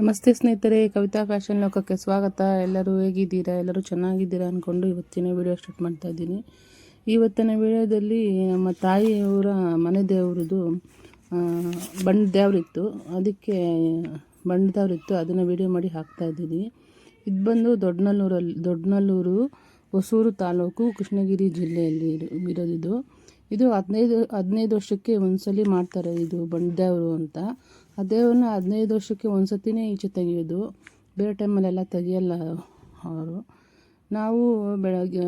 ನಮಸ್ತೆ ಸ್ನೇಹಿತರೆ, ಕವಿತಾ ಫ್ಯಾಷನ್ ಲೋಕಕ್ಕೆ ಸ್ವಾಗತ. ಎಲ್ಲರೂ ಹೇಗಿದ್ದೀರಾ? ಎಲ್ಲರೂ ಚೆನ್ನಾಗಿದ್ದೀರಾ ಅಂದ್ಕೊಂಡು ಇವತ್ತಿನ ವಿಡಿಯೋ ಸ್ಟಾರ್ಟ್ ಮಾಡ್ತಾ ಇದ್ದೀನಿ. ಇವತ್ತಿನ ವಿಡಿಯೋದಲ್ಲಿ ನಮ್ಮ ತಾಯಿಯವರ ಮನೆ ದೇವರದು ಬಣ್ಣ ದೇವ್ರಿತ್ತು. ಅದಕ್ಕೆ ಬಣ್ಣ ದೇವ್ರಿತ್ತು. ಅದನ್ನು ವಿಡಿಯೋ ಮಾಡಿ ಹಾಕ್ತಾ ಇದ್ದೀನಿ. ಇದು ಬಂದು ದೊಡ್ಡನಲ್ಲೂರಲ್ಲಿ ದೊಡ್ಡನಲ್ಲೂರು ಹೊಸೂರು ತಾಲೂಕು ಕೃಷ್ಣಗಿರಿ ಜಿಲ್ಲೆಯಲ್ಲಿ ಇರು- ಇರೋದಿದು. ಇದು ಹದಿನೈದು ಹದಿನೈದು ವರ್ಷಕ್ಕೆ ಒಂದ್ಸಲಿ ಮಾಡ್ತಾರೆ ಇದು ಬಂಡದೇವರು ಅಂತ. ಆ ದೇವ್ರನ್ನ ಹದಿನೈದು ವರ್ಷಕ್ಕೆ ಒಂದು ಸತಿನೇ ಈಚೆ ತೆಗೆಯೋದು. ಬೇರೆ ಟೈಮಲ್ಲೆಲ್ಲ ತೆಗಿಯಲ್ಲ ಅವರು. ನಾವು ಬೆಳಗ್ಗೆ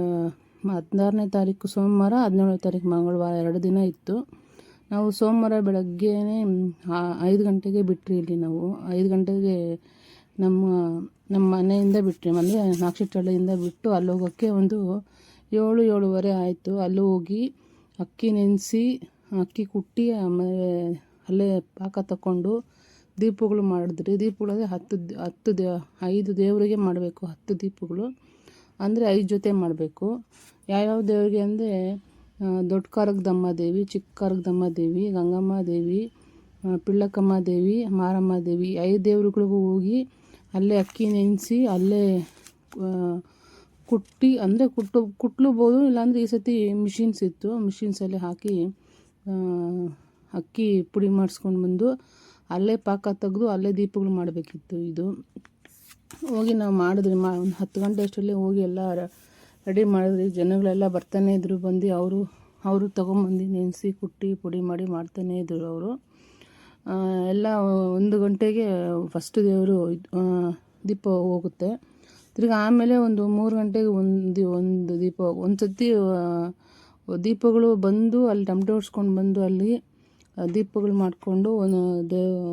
ಹದಿನಾರನೇ ತಾರೀಕು ಸೋಮವಾರ, ಹದಿನೇಳನೇ ತಾರೀಕು ಮಂಗಳವಾರ ಎರಡು ದಿನ ಇತ್ತು. ನಾವು ಸೋಮವಾರ ಬೆಳಗ್ಗೆ ಐದು ಗಂಟೆಗೆ ಬಿಟ್ಟರಿ ಇಲ್ಲಿ ನಾವು. ಐದು ಗಂಟೆಗೆ ನಮ್ಮ ನಮ್ಮ ಮನೆಯಿಂದ ಬಿಟ್ರಿ ಅಂದರೆ ನಾಕ್ಷಿಟಳ್ಳಿಯಿಂದ ಬಿಟ್ಟು ಅಲ್ಲಿ ಹೋಗೋಕ್ಕೆ ಒಂದು ಏಳು, ಏಳುವರೆ ಆಯಿತು. ಅಲ್ಲಿ ಹೋಗಿ ಅಕ್ಕಿ ನೆನೆಸಿ, ಅಕ್ಕಿ ಕುಟ್ಟಿ ಆಮೇಲೆ ಅಲ್ಲೇ ಪಾಕ ತಗೊಂಡು ದೀಪಗಳು ಮಾಡಿದ್ರಿ ದೀಪಗಳಂದರೆ ಹತ್ತು ಹತ್ತು ದೇ, ಐದು ದೇವರಿಗೆ ಮಾಡಬೇಕು, ಹತ್ತು ದೀಪಗಳು. ಅಂದರೆ ಐದು ಜೊತೆ ಮಾಡಬೇಕು. ಯಾವ್ಯಾವ ದೇವರಿಗೆ ಅಂದರೆ ದೊಡ್ಡ ಕಾರಕ್ಕದಮ್ಮ ದೇವಿ, ಚಿಕ್ಕ ಕಾರಕ್ಕದಮ್ಮ ದೇವಿ, ಗಂಗಮ್ಮ ದೇವಿ ಪಿಳ್ಳಕ್ಕಮ್ಮ ದೇವಿ, ಮಾರಮ್ಮ ದೇವಿ, ಐದು ದೇವರುಗಳಿಗೂ ಹೋಗಿ ಅಲ್ಲೇ ಅಕ್ಕಿ ನೆನೆಸಿ ಅಲ್ಲೇ ಕುಟ್ಟಿ, ಅಂದರೆ ಕುಟ್ಟು, ಕುಟ್ಲೂಬೋದು, ಇಲ್ಲಾಂದರೆ ಈ ಸತಿ ಮಿಷಿನ್ಸ್ ಇತ್ತು. ಮಿಷಿನ್ಸಲ್ಲಿ ಹಾಕಿ ಅಕ್ಕಿ ಪುಡಿ ಮಾಡಿಸ್ಕೊಂಡು ಬಂದು ಅಲ್ಲೇ ಪಾಕ ತೆಗೆದು ಅಲ್ಲೇ ದೀಪಗಳು ಮಾಡಬೇಕಿತ್ತು ಇದು. ಹೋಗಿ ನಾವು ಮಾಡಿದ್ರಿ, ಮಾ ಒಂದು ಹತ್ತು ಗಂಟೆ ಅಷ್ಟರಲ್ಲಿ ಹೋಗಿ ಎಲ್ಲ ರೆಡಿ ಮಾಡಿದ್ರಿ. ಜನಗಳೆಲ್ಲ ಬರ್ತಾನೆ ಇದ್ರು, ಬಂದು ಅವರು ಅವರು ತೊಗೊಂಬಂದು ನೆನೆಸಿ ಕುಟ್ಟಿ ಪುಡಿ ಮಾಡಿ ಮಾಡ್ತಾನೆ ಇದ್ದರು ಅವರು. ಎಲ್ಲ ಒಂದು ಗಂಟೆಗೆ ಫಸ್ಟ್ ದೇವರು ದೀಪ ಹೋಗುತ್ತೆ. ತಿರ್ಗಿ ಆಮೇಲೆ ಒಂದು ಮೂರು ಗಂಟೆಗೆ ಒಂದು ಒಂದು ದೀಪ ಒಂದು ಸತಿ ದೀಪಗಳು ಬಂದು ಅಲ್ಲಿ ಟಮಟೆ ಹೊಡ್ಸ್ಕೊಂಡು ಬಂದು ಅಲ್ಲಿ ದೀಪಗಳು ಮಾಡಿಕೊಂಡು ಒಂದು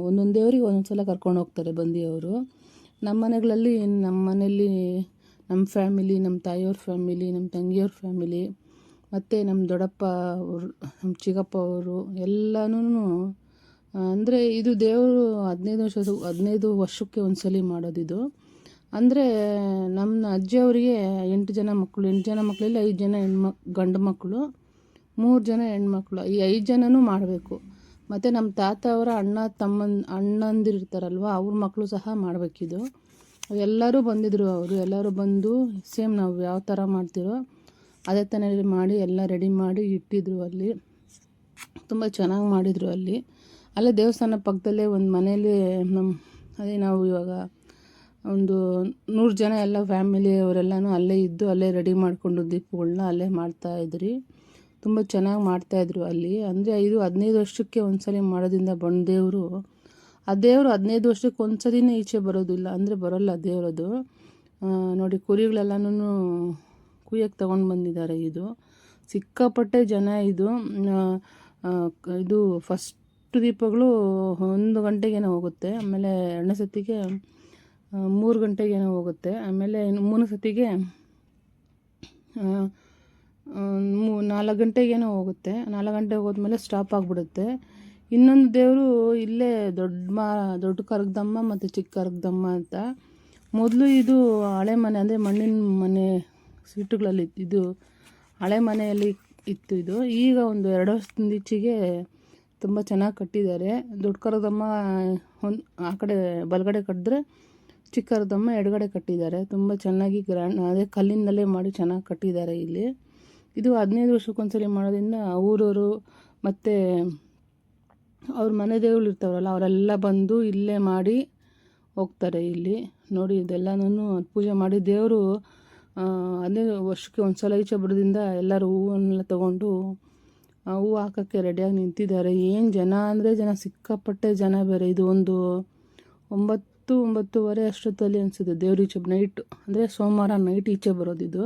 ಒಂದೊಂದು ದೇವರಿಗೆ ಒಂದೊಂದು ಸಲ ಕರ್ಕೊಂಡು ಹೋಗ್ತಾರೆ ಬಂದಿಯವರು. ನಮ್ಮ ಮನೆಗಳಲ್ಲಿ, ನಮ್ಮ ಮನೆಯಲ್ಲಿ ನಮ್ಮ ಫ್ಯಾಮಿಲಿ, ನಮ್ಮ ತಾಯಿಯವ್ರ ಫ್ಯಾಮಿಲಿ, ನಮ್ಮ ತಂಗಿಯವ್ರ ಫ್ಯಾಮಿಲಿ, ಮತ್ತು ನಮ್ಮ ದೊಡ್ಡಪ್ಪ ಅವರು, ನಮ್ಮ ಚಿಕ್ಕಪ್ಪ ಅವರು ಎಲ್ಲನೂ ಅಂದರೆ ಇದು ದೇವರು ಹದಿನೈದು ವರ್ಷ ಹದಿನೈದು ವರ್ಷಕ್ಕೆ ಒಂದು ಸಲ ಮಾಡೋದಿದು. ಅಂದರೆ ನಮ್ಮ ಅಜ್ಜಿಯವರಿಗೆ ಎಂಟು ಜನ ಮಕ್ಕಳು, ಎಂಟು ಜನ ಮಕ್ಕಳಲ್ಲಿ ಐದು ಜನ ಹೆಣ್ಮಕ್ ಗಂಡು ಮಕ್ಕಳು, ಮೂರು ಜನ ಹೆಣ್ಮಕ್ಳು, ಈ ಐದು ಜನನೂ ಮಾಡಬೇಕು. ಮತ್ತು ನಮ್ಮ ತಾತ ಅವರ ಅಣ್ಣ, ತಮ್ಮನ್ ಅಣ್ಣಂದಿರು ಇರ್ತಾರಲ್ವ ಅವ್ರ ಮಕ್ಕಳು ಸಹ ಮಾಡಬೇಕಿದು. ಎಲ್ಲರೂ ಬಂದಿದ್ದರು ಅವರು. ಎಲ್ಲರೂ ಬಂದು ಸೇಮ್ ನಾವು ಯಾವ ಥರ ಮಾಡ್ತೀರೋ ಅದೇ ಥರ ಮಾಡಿ ಎಲ್ಲ ರೆಡಿ ಮಾಡಿ ಇಟ್ಟಿದ್ರು ಅಲ್ಲಿ. ತುಂಬ ಚೆನ್ನಾಗಿ ಮಾಡಿದರು ಅಲ್ಲಿ. ಅಲ್ಲೇ ದೇವಸ್ಥಾನ ಪಕ್ಕದಲ್ಲೇ ಒಂದು ಮನೇಲಿ ನಮ್ಮ ಅದೇ ನಾವು ಇವಾಗ ಒಂದು ನೂರು ಜನ ಎಲ್ಲ ಫ್ಯಾಮಿಲಿ ಅವರೆಲ್ಲನೂ ಅಲ್ಲೇ ಇದ್ದು ಅಲ್ಲೇ ರೆಡಿ ಮಾಡಿಕೊಂಡು ದೀಪಗಳನ್ನ ಅಲ್ಲೇ ಮಾಡ್ತಾ ಇದ್ರಿ. ತುಂಬ ಚೆನ್ನಾಗಿ ಮಾಡ್ತಾಯಿದ್ರು ಅಲ್ಲಿ. ಅಂದರೆ ಐದು ಹದಿನೈದು ವರ್ಷಕ್ಕೆ ಒಂದ್ಸಲಿ ಮಾಡೋದ್ರಿಂದ ಬಂದ ದೇವರು. ಆ ದೇವರು ಹದಿನೈದು ವರ್ಷಕ್ಕೆ ಒಂದ್ಸಲಿನೇ ಈಚೆ ಬರೋದಿಲ್ಲ. ಅಂದರೆ ಬರೋಲ್ಲ ದೇವರದು ನೋಡಿ ಕುರಿಗಳೆಲ್ಲನೂ ಕುಯ್ಯಕ್ಕೆ ತೊಗೊಂಡು ಬಂದಿದ್ದಾರೆ ಇದು. ಸಿಕ್ಕಾಪಟ್ಟೆ ಜನ ಇದು. ಇದು ಫಸ್ಟ್ ದೀಪಗಳು ಒಂದು ಗಂಟೆಗೇನೋ ಹೋಗುತ್ತೆ. ಆಮೇಲೆ ಎರಡನೇ ಸತಿಗೆ ಮೂರು ಗಂಟೆಗೇನೋ ಹೋಗುತ್ತೆ. ಆಮೇಲೆ ಮೂರನೇ ಸತಿಗೆ ಮೂ, ನಾಲ್ಕು ಗಂಟೆಗೇನೋ ಹೋಗುತ್ತೆ. ನಾಲ್ಕು ಗಂಟೆಗೆ ಹೋದ್ಮೇಲೆ ಸ್ಟಾಪ್ ಆಗಿಬಿಡುತ್ತೆ. ಇನ್ನೊಂದು ದೇವರು ಇಲ್ಲೇ ದೊಡ್ಡ ಮಾ, ದೊಡ್ಡ ಕರಗದಮ್ಮ ಮತ್ತು ಚಿಕ್ಕ ಕರಗದಮ್ಮ ಅಂತ. ಮೊದಲು ಇದು ಹಳೆ ಮನೆ, ಅಂದರೆ ಮಣ್ಣಿನ ಮನೆ, ಸೀಟುಗಳಲ್ಲಿ ಇದು ಹಳೆ ಮನೆಯಲ್ಲಿ ಇತ್ತು ಇದು. ಈಗ ಒಂದು ಎರಡು ವರ್ಷದಿಂದ ಈಚೆಗೆ ತುಂಬ ಚೆನ್ನಾಗಿ ಕಟ್ಟಿದ್ದಾರೆ. ದೊಡ್ಡ ಕರಗದಮ್ಮ ಒಂದು, ಆ ಕಡೆ ಬಲಗಡೆ ಕಟ್ಟಿದ್ರೆ ಚಿಕ್ಕ ಕರಗದಮ್ಮ ಎಡಗಡೆ ಕಟ್ಟಿದ್ದಾರೆ. ತುಂಬ ಚೆನ್ನಾಗಿ ಗ್ರ್ಯಾಂಡ್, ಅದೇ ಕಲ್ಲಿಂದಲೇ ಮಾಡಿ ಚೆನ್ನಾಗಿ ಕಟ್ಟಿದ್ದಾರೆ ಇಲ್ಲಿ. ಇದು ಹದಿನೈದು ವರ್ಷಕ್ಕೊಂದ್ಸಲಿ ಮಾಡೋದ್ರಿಂದ ಊರವರು ಮತ್ತು ಅವ್ರ ಮನೆ ದೇವ್ರು ಇರ್ತಾವಲ್ಲ ಅವರೆಲ್ಲ ಬಂದು ಇಲ್ಲೇ ಮಾಡಿ ಹೋಗ್ತಾರೆ ಇಲ್ಲಿ. ನೋಡಿ ಇದೆಲ್ಲನೂ ಪೂಜೆ ಮಾಡಿ ದೇವರು ಹದಿನೈದು ವರ್ಷಕ್ಕೆ ಒಂದು ಸಲ ಈಚೆ ಬಿಡೋದ್ರಿಂದ ಎಲ್ಲರೂ ಹೂವನ್ನೆಲ್ಲ ತೊಗೊಂಡು ಹೂವು ಹಾಕೋಕ್ಕೆ ರೆಡಿಯಾಗಿ ನಿಂತಿದ್ದಾರೆ. ಏನು ಜನ ಅಂದರೆ ಜನ ಸಿಕ್ಕಾಪಟ್ಟೆ ಜನ ಬೇರೆ. ಇದು ಒಂದು ಒಂಬತ್ತು, ಒಂಬತ್ತುವರೆ ಅಷ್ಟೊತ್ತಲ್ಲಿ ಅನಿಸುತ್ತೆ ದೇವ್ರ ಈಚೆ ನೈಟು ಅಂದರೆ ಸೋಮವಾರ ನೈಟ್ ಈಚೆ ಬರೋದಿದು.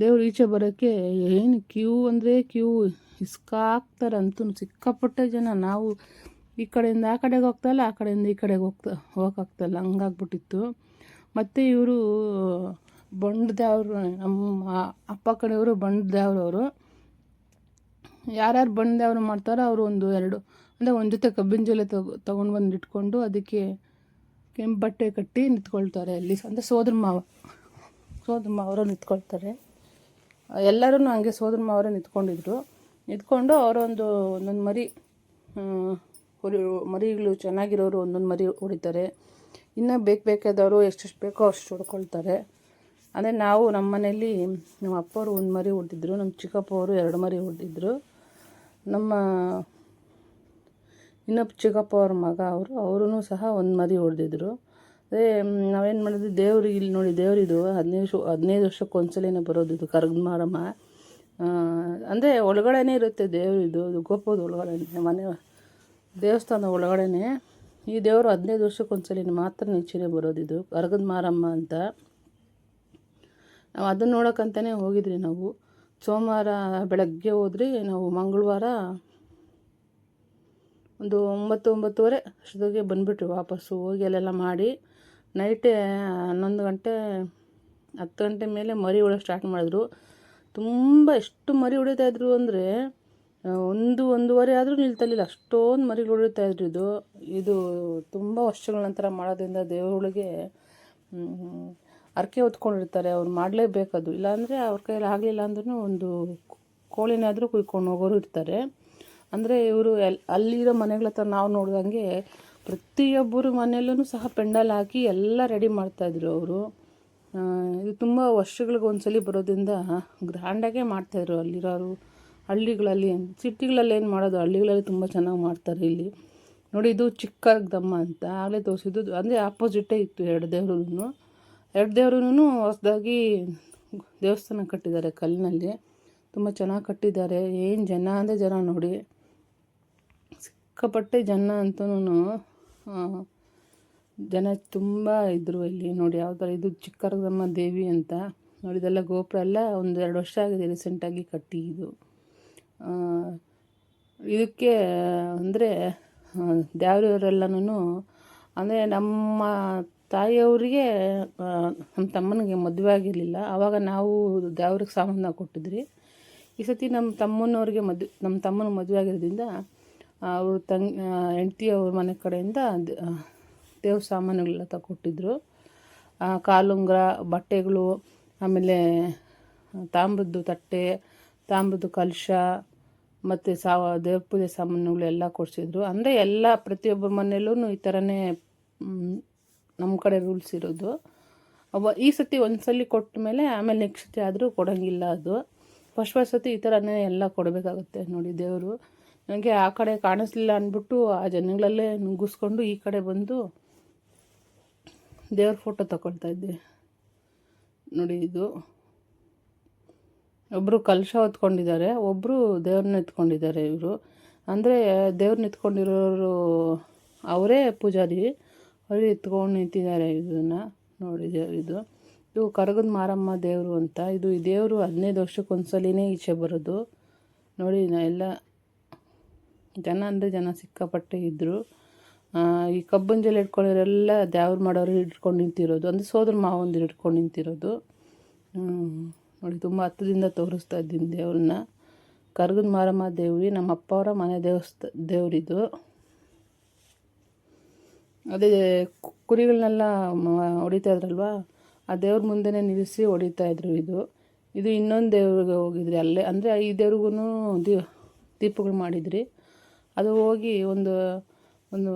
ದೇವ್ರು ಈಚೆ ಬರೋಕ್ಕೆ ಏನು ಕ್ಯೂ ಅಂದರೆ ಕ್ಯೂ ಇಸ್ಕಾಕ್ತಾರೆ ಅಂತೂ ಸಿಕ್ಕಾಪಟ್ಟೆ ಜನ. ನಾವು ಈ ಕಡೆಯಿಂದ ಆ ಕಡೆಗೆ ಹೋಗ್ತಾಯಿಲ್ಲ ಆ ಕಡೆಯಿಂದ ಈ ಕಡೆಗೆ ಹೋಗ್ತಾ ಹೋಗೋಕ್ಕಾಗ್ತಾಯಿಲ್ಲ ಹಂಗಾಗ್ಬಿಟ್ಟಿತ್ತು. ಮತ್ತು ಇವರು ಬಂಡ ದೇವ್ರು ನಮ್ಮ ಅಪ್ಪ ಕಡೆಯವರು ಬಂಡ ಅವರು ಯಾರ್ಯಾರು ಬಂಡದೇವ್ರು ಮಾಡ್ತಾರೋ ಅವರು ಒಂದು ಎರಡು, ಅಂದರೆ ಒಂದು ಜೊತೆ ಕಬ್ಬಿನ ಜೊಲೆ ತಗೊ ತೊಗೊಂಡು ಬಂದು ಇಟ್ಕೊಂಡು ಅದಕ್ಕೆ ಕೆಂಪು ಬಟ್ಟೆ ಕಟ್ಟಿ ನಿಂತ್ಕೊಳ್ತಾರೆ ಅಲ್ಲಿ. ಅಂದರೆ ಸೋದ್ರ ಮಾವ, ಸೋದ್ರ ಮಾವರು ನಿಂತ್ಕೊಳ್ತಾರೆ. ಎಲ್ಲರೂ ಹಂಗೆ ಸೋದರ ಮಾವರೇ ನಿಂತ್ಕೊಂಡಿದ್ರು. ನಿಂತ್ಕೊಂಡು ಅವರೊಂದು ಒಂದೊಂದು ಮರಿ ಹುರಿ, ಮರಿಗಳು ಚೆನ್ನಾಗಿರೋರು ಒಂದೊಂದು ಮರಿ ಹೊಡಿತಾರೆ. ಇನ್ನೂ ಬೇಕು ಬೇಕಾದವರು ಎಷ್ಟೆಷ್ಟು ಬೇಕೋ ಅಷ್ಟು ಹೊಡ್ಕೊಳ್ತಾರೆ. ಅಂದರೆ ನಾವು ನಮ್ಮ ಮನೇಲಿ ನಮ್ಮ ಅಪ್ಪವರು ಒಂದು ಮರಿ ಹೊಡೆದಿದ್ರು ನಮ್ಮ ಚಿಕ್ಕಪ್ಪ ಅವರು ಎರಡು ಮರಿ ಹೊಡೆದಿದ್ರು. ನಮ್ಮ, ಇನ್ನೊಬ್ಬ ಚಿಕ್ಕಪ್ಪ ಅವ್ರ ಮಗ ಅವರು ಅವರೂ ಸಹ ಒಂದು ಮರಿ ಹೊಡೆದಿದ್ರು. ಅದೇ ನಾವೇನು ಮಾಡಿದ್ವಿ? ದೇವ್ರಿಗೆ ಇಲ್ಲಿ ನೋಡಿ ದೇವರಿದು ಹದಿನೈದು ಹದಿನೈದು ವರ್ಷಕ್ಕೆ ಒಂದ್ಸಲಿನೇ ಬರೋದು ಇದು ಕರ್ಗಮಾರಮ್ಮ ಅಂದರೆ ಒಳಗಡೆನೇ ಇರುತ್ತೆ ದೇವರಿದು ಇದು ಗೋಪದ ಒಳಗಡೆನೆ, ಮನೆ ದೇವಸ್ಥಾನ ಒಳಗಡೆನೆ. ಈ ದೇವರು ಹದಿನೈದು ವರ್ಷಕ್ಕೆ ಒಂದ್ಸಲಿನೇ ಮಾತ್ರ ನೆಚ್ಚಿನೇ ಬರೋದು ಇದು, ಕರ್ಗದ ಮಾರಮ್ಮ ಅಂತ. ನಾವು ಅದನ್ನು ನೋಡೋಕ್ಕಂತಲೇ ಹೋಗಿದ್ರಿ ನಾವು. ಸೋಮವಾರ ಬೆಳಗ್ಗೆ ಹೋದ್ರಿ, ನಾವು ಮಂಗಳವಾರ ಒಂದು ಒಂಬತ್ತು ಒಂಬತ್ತುವರೆ ಅಷ್ಟೊತ್ತಿಗೆ ಬಂದುಬಿಟ್ವಿ ವಾಪಸ್ಸು. ಹೋಗಿ ಅಲ್ಲೆಲ್ಲ ಮಾಡಿ ನೈಟೇ ಹನ್ನೊಂದು ಗಂಟೆ, ಹತ್ತು ಗಂಟೆ ಮೇಲೆ ಮರಿ ಹೊಡೆಯೋಕೆ ಸ್ಟಾರ್ಟ್ ಮಾಡಿದ್ರು. ತುಂಬ ಎಷ್ಟು ಮರಿ ಹೊಡಿತಾಯಿದ್ರು ಅಂದರೆ ಒಂದು, ಒಂದೂವರೆ ಆದರೂ ನಿಲ್ತಲಿಲ್ಲ. ಅಷ್ಟೊಂದು ಮರಿ ಹೊಡಿತಾಯಿದ್ರು ಇದು. ಇದು ತುಂಬ ವರ್ಷಗಳ ನಂತರ ಮಾಡೋದ್ರಿಂದ ದೇವರುಗಳಿಗೆ ಅರ್ಕೆ ಹೊತ್ಕೊಂಡಿರ್ತಾರೆ. ಅವ್ರು ಮಾಡಲೇಬೇಕದು ಇಲ್ಲಾಂದರೆ ಅವ್ರ ಕೈಯಲ್ಲಿ ಆಗಲಿಲ್ಲ ಅಂದ್ರೂ ಒಂದು ಕೋಳಿನಾದರೂ ಕುಯ್ಕೊಂಡು ಹೋಗೋರು ಇರ್ತಾರೆ. ಅಂದರೆ ಇವರು ಎಲ್, ಅಲ್ಲಿರೋ ಮನೆಗಳ ಹತ್ರ ನಾವು ನೋಡಿದಂಗೆ ಪ್ರತಿಯೊಬ್ಬರು ಮನೆಯಲ್ಲೂ ಸಹ ಪೆಂಡಲ್ ಹಾಕಿ ಎಲ್ಲ ರೆಡಿ ಮಾಡ್ತಾಯಿದ್ರು ಅವರು. ಇದು ತುಂಬ ವರ್ಷಗಳಿಗೆ ಒಂದ್ಸಲಿ ಬರೋದ್ರಿಂದ ಗ್ರ್ಯಾಂಡಾಗೇ ಮಾಡ್ತಾಯಿದ್ರು ಅಲ್ಲಿರೋರು, ಹಳ್ಳಿಗಳಲ್ಲಿ ಸಿಟಿಗಳಲ್ಲಿ ಏನು ಮಾಡೋದು, ಹಳ್ಳಿಗಳಲ್ಲಿ ತುಂಬ ಚೆನ್ನಾಗಿ ಮಾಡ್ತಾರೆ ಇಲ್ಲಿ. ನೋಡಿ, ಇದು ಚಿಕ್ಕದಮ್ಮ ಅಂತ, ಆಗಲೇ ತೋರಿಸಿದ್ದು. ಅಂದರೆ ಆಪೋಸಿಟೇ ಇತ್ತು ಎರಡು ದೇವ್ರೂ ಎರಡು ದೇವ್ರೂ ಹೊಸದಾಗಿ ದೇವಸ್ಥಾನ ಕಟ್ಟಿದ್ದಾರೆ ಕಲ್ಲಿನಲ್ಲಿ. ತುಂಬ ಚೆನ್ನಾಗಿ ಕಟ್ಟಿದ್ದಾರೆ. ಏನು ಜನ ಅಂದರೆ ಜನ ನೋಡಿ. ಸಿಕ್ಕಾಪಟ್ಟೆ ಜನ ಅಂತೂ ಜನ ತುಂಬ ಇದ್ದರು ಇಲ್ಲಿ. ನೋಡಿ, ಯಾವ ಥರ ಇದು ಚಿಕ್ಕರಗಮ್ಮ ದೇವಿ ಅಂತ. ನೋಡಿದೆಲ್ಲ ಗೋಪುರ ಎಲ್ಲ ಒಂದು ಎರಡು ವರ್ಷ ಆಗಿದೆ ರೀಸೆಂಟಾಗಿ ಕಟ್ಟಿ ಇದು ಇದಕ್ಕೆ, ಅಂದರೆ ದೇವರವರೆಲ್ಲನೂ ಅಂದರೆ ನಮ್ಮ ತಾಯಿಯವರಿಗೆ ನಮ್ಮ ತಮ್ಮನಿಗೆ ಮದುವೆ ಆಗಿರಲಿಲ್ಲ. ಆವಾಗ ನಾವು ದೇವ್ರಿಗೆ ಸಂಬಂಧ ಕೊಟ್ಟಿದ್ರಿ. ಈ ಸತಿ ನಮ್ಮ ತಮ್ಮನವ್ರಿಗೆ ಮದುವೆ, ನಮ್ಮ ತಮ್ಮನ ಮದುವೆ ಆಗಿರೋದ್ರಿಂದ ಅವ್ರ ತಂಗಿ ಹೆಂಡತಿ ಅವ್ರ ಮನೆ ಕಡೆಯಿಂದ ದೇವ್ರ ಸಾಮಾನುಗಳೆಲ್ಲ ತಗೊಟ್ಟಿದ್ರು ಕಾಲುಂಗ್ರ, ಬಟ್ಟೆಗಳು, ಆಮೇಲೆ ತಾಮ್ರದ್ದು ತಟ್ಟೆ, ತಾಮ್ರದ್ದು ಕಲಶ, ಮತ್ತು ಸಾವ, ದೇವ್ರ ಪೂಜೆ ಸಾಮಾನುಗಳು ಎಲ್ಲ ಕೊಡಿಸಿದ್ರು. ಅಂದರೆ ಎಲ್ಲ ಪ್ರತಿಯೊಬ್ಬ ಮನೆಯಲ್ಲೂ ಈ ಥರನೇ ನಮ್ಮ ಕಡೆ ರೂಲ್ಸ್ ಇರೋದು. ಈ ಸತಿ ಒಂದು ಸಲ ಕೊಟ್ಟ ಮೇಲೆ ಆಮೇಲೆ ನೆಕ್ಸ್ಟ್ ಸತಿ ಆದರೂ ಕೊಡೋಂಗಿಲ್ಲ ಅದು. ಫಸ್ಟ್ ಫಸ್ಟ್ ಸತಿ ಈ ಥರನೇ ಎಲ್ಲ ಕೊಡಬೇಕಾಗುತ್ತೆ ನೋಡಿ ದೇವರು. ನನಗೆ ಆ ಕಡೆ ಕಾಣಿಸ್ಲಿಲ್ಲ ಅಂದ್ಬಿಟ್ಟು ಆ ಜನಗಳಲ್ಲೇ ನುಗ್ಗಿಸ್ಕೊಂಡು ಈ ಕಡೆ ಬಂದು ದೇವ್ರ ಫೋಟೋ ತಗೊಳ್ತಾ ಇದ್ದೆ. ನೋಡಿ ಇದು. ಒಬ್ಬರು ಕಲಶ ಹೊತ್ಕೊಂಡಿದ್ದಾರೆ ಒಬ್ಬರು ದೇವ್ರನ್ನ ಎತ್ಕೊಂಡಿದ್ದಾರೆ ಇವರು. ಅಂದರೆ ದೇವ್ರನ್ನ ಎತ್ಕೊಂಡಿರೋರು ಅವರೇ ಪೂಜಾರಿ, ಅವರು ಎತ್ಕೊಂಡು ನಿಂತಿದ್ದಾರೆ ಇದನ್ನು ನೋಡಿ ಇದು. ಇದು ಕರಗದ ಮಾರಮ್ಮ ದೇವರು ಅಂತ. ಇದು ಈ ದೇವರು ಹದಿನೈದು ವರ್ಷಕ್ಕೊಂದ್ಸಲಿನೇ ಈಚೆ ಬರೋದು. ನೋಡಿ ನಾ ಎಲ್ಲ ಜನ ಅಂದರೆ ಜನ ಸಿಕ್ಕಾಪಟ್ಟೆ ಇದ್ದರು ಈ ಕಬ್ಬನ್ ಜಲ್ಲಿ ದೇವ್ರು ಮಾಡೋರು ಇಟ್ಕೊಂಡು ನಿಂತಿರೋದು. ಅಂದರೆ ಸೋದರ ಮಾವಂದಿರು ಇಟ್ಕೊಂಡು ನಿಂತಿರೋದು. ನೋಡಿ, ತುಂಬ ಹತ್ತದಿಂದ ತೋರಿಸ್ತಾ ಇದ್ದೀನಿ ದೇವ್ರನ್ನ. ಕರ್ಗದ ಮಾರಮ್ಮ ದೇವ್ರಿ, ನಮ್ಮ ಅಪ್ಪ ಅವರ ಮನೆ ದೇವಸ್ಥ, ದೇವರಿದು. ಅದೇ ಕುರಿಗಳನ್ನೆಲ್ಲ ಹೊಡಿತಾ ಇದ್ರಲ್ವ? ಆ ದೇವ್ರ ಮುಂದೆನೇ ನಿಲ್ಲಿಸಿ ಹೊಡಿತಾ ಇದ್ರು ಇದು. ಇದು ಇನ್ನೊಂದು ದೇವ್ರಿಗೆ ಹೋಗಿದ್ರಿ. ಅಲ್ಲೇ, ಅಂದರೆ ಈ ದೇವ್ರಿಗೂ ದೀಪಗಳು ಮಾಡಿದ್ರಿ. ಅದು ಹೋಗಿ ಒಂದು ಒಂದು